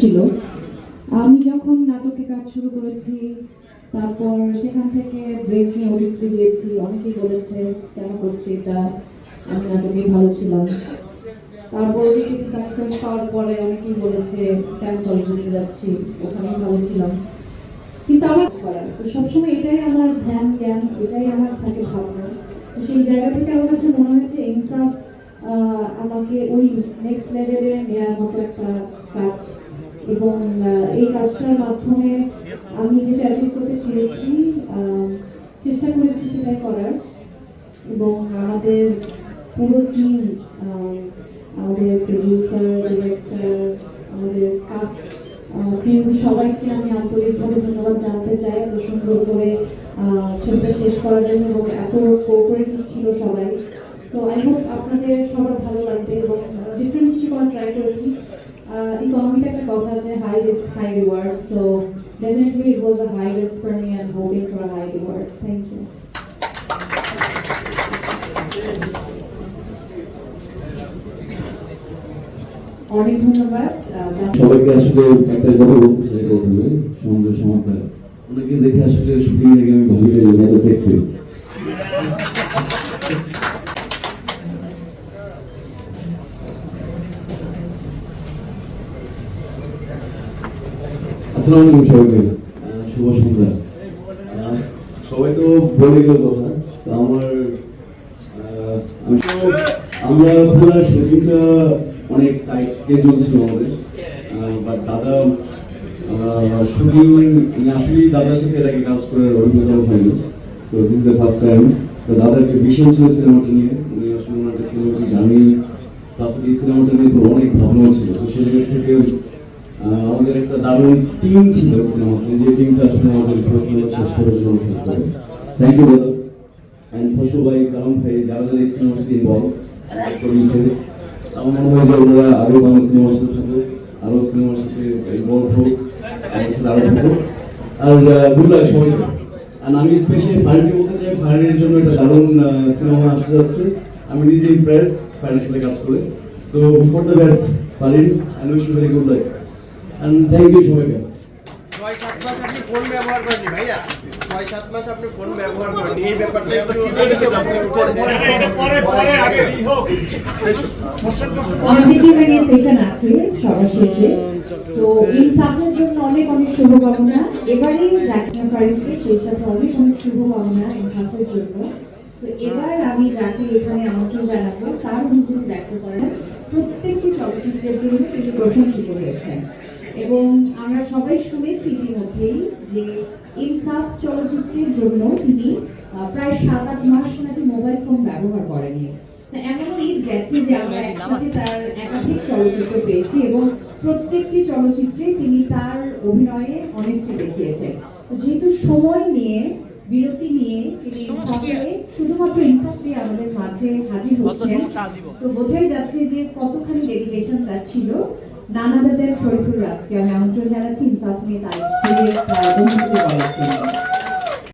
ছিল। আমি যখন নাটকে কাজ শুরু করেছি, তারপর সেখান থেকে ব্রেক নিয়ে ওটিতে গিয়েছি। অনেকেই বলেছে, কেন করছি এটা? আমি নাটকে ভালো ছিলাম। তারপর ওটিতে সাকসেস পাওয়ার পরে অনেকেই বলেছে, কেন চলচ্চিত্রে যাচ্ছি? ওখানেই ভালো ছিলাম। কিন্তু আমার করার, তো সবসময় এটাই আমার ধ্যান, জ্ঞান, এটাই আমার থাকে ভাবনা। তো সেই জায়গা থেকে আমার কাছে মনে হয়েছে, ইনসাফ আমাকে ওই নেক্সট লেভেলে নেওয়ার মতো একটা কাজ। এবং এই কাজটার মাধ্যমে আমি যেটা অ্যাচিভ করতে চেয়েছি চেষ্টা করেছি সেটাই করার। এবং আমাদের পুরো টিম আমাদের প্রডিউসার ডিরেক্টর আমাদের কাস্ট ক্রিউ সবাইকে আমি আন্তরিকভাবে ধন্যবাদ জানাতে চাই এত সুন্দর করে ছবিটা শেষ করার জন্য এবং এত কোঅপারেটিভ ছিল সবাই। সো আই হোপ আপনাদের সবার ভালো লাগবে এবং ডিফারেন্ট কিছু করার ট্রাই করেছি। ইকোনমিতে একটা কথা আছে high risk high reward so definitely it was a high risk for me and hoping for a high reward thank you অনেক ধন্যবাদ। সবাইকে আসলে একটা কথা বলতে চাই প্রথমে সন্ধ্যে সমাপ্তায় ওনাকে দেখে আসলে শুটিং থেকে আমি ভাবি যে এত সেক্সি আসসালামু আলাইকুম সবাইকে। শুভ সন্ধ্যা। সবাই তো বলে গেল কথা তো আমার আমরা পুরো শুটিংটা অনেক টাইট স্কেজুল ছিল আমাদের। বাট দাদা শুটিং আসলে দাদার সাথে আগে কাজ করার অভিজ্ঞতা হয়নি। তো দিস দ্য ফার্স্ট টাইম তো দাদার একটা বিশেষ ছিল সিনেমাটা নিয়ে। উনি আসলে ওনার সিনেমাটা জানি প্লাস এই সিনেমাটা নিয়ে অনেক ভাবনা ছিল। তো জায়গা থেকে আমাদের একটা দারুণ টিম ছিল সিনেমাতে যে টিমটা আসলে আমাদের শেষ করার জন্য করে। থ্যাংক ইউ দাদা অ্যান্ড ফসু ভাই কালাম ভাই, যারা যারা এই সিনেমার সাথে আমার মনে হয় যে আরও সিনেমার সাথে থাকুক আরও সিনেমার সাথে ইনভলভ হোক আমার সাথে আরও আর গুড লাক সবাইকে আর আমি স্পেশালি ফায়ারকে বলতে চাই ফায়ারের জন্য একটা দারুণ সিনেমা আসতে যাচ্ছে। আমি নিজে ইমপ্রেস ফায়ারের সাথে কাজ করে। So for the best Farin and wish very good and thank you সবাইকে ছয় সাত মাস আপনি ফোন ব্যবহার করেননি ভাইয়া? ছয় সাত মাস আপনি ফোন ব্যবহার করেননি। এই ব্যাপারটা একটু অনজিটিভের সেশন আছে সবার শেষে। তো ইনসাফের জন্য অনেক অনেক শুভকামনা। এবারে রাখনা ফারিনকে সেই সাথে অনেক অনেক শুভকামনা ইনসাফের জন্য। তো এবার আমি যাকে এখানে আমন্ত্রণ জানাব তার অনুভূতি ব্যক্ত করেন প্রত্যেকটি চলচ্চিত্রের জন্য তিনি প্রশংসিত হয়েছেন। এবং আমরা সবাই শুনেছি ইতিমধ্যেই যে ইনসাফ চলচ্চিত্রের জন্য তিনি প্রায় সাত আট মাস নাকি মোবাইল ফোন ব্যবহার করেননি। এমনও ঈদ গেছে যে আমরা একসাথে তার একাধিক চলচ্চিত্র পেয়েছি এবং প্রত্যেকটি চলচ্চিত্রে তিনি তার অভিনয়ে অনেস্টি দেখিয়েছেন। যেহেতু সময় নিয়ে বিরতি নিয়ে তিনি ইনসাফে শুধুমাত্র ইনসাফ দিয়ে আমাদের মাঝে হাজির হচ্ছেন তো বোঝাই যাচ্ছে যে কতখানি ডেডিকেশন তার ছিল। নানাদের শরীফুল রাজকে আমি আমন্ত্রণ জানাচ্ছি ইনসাফ নিয়ে তার জন্য।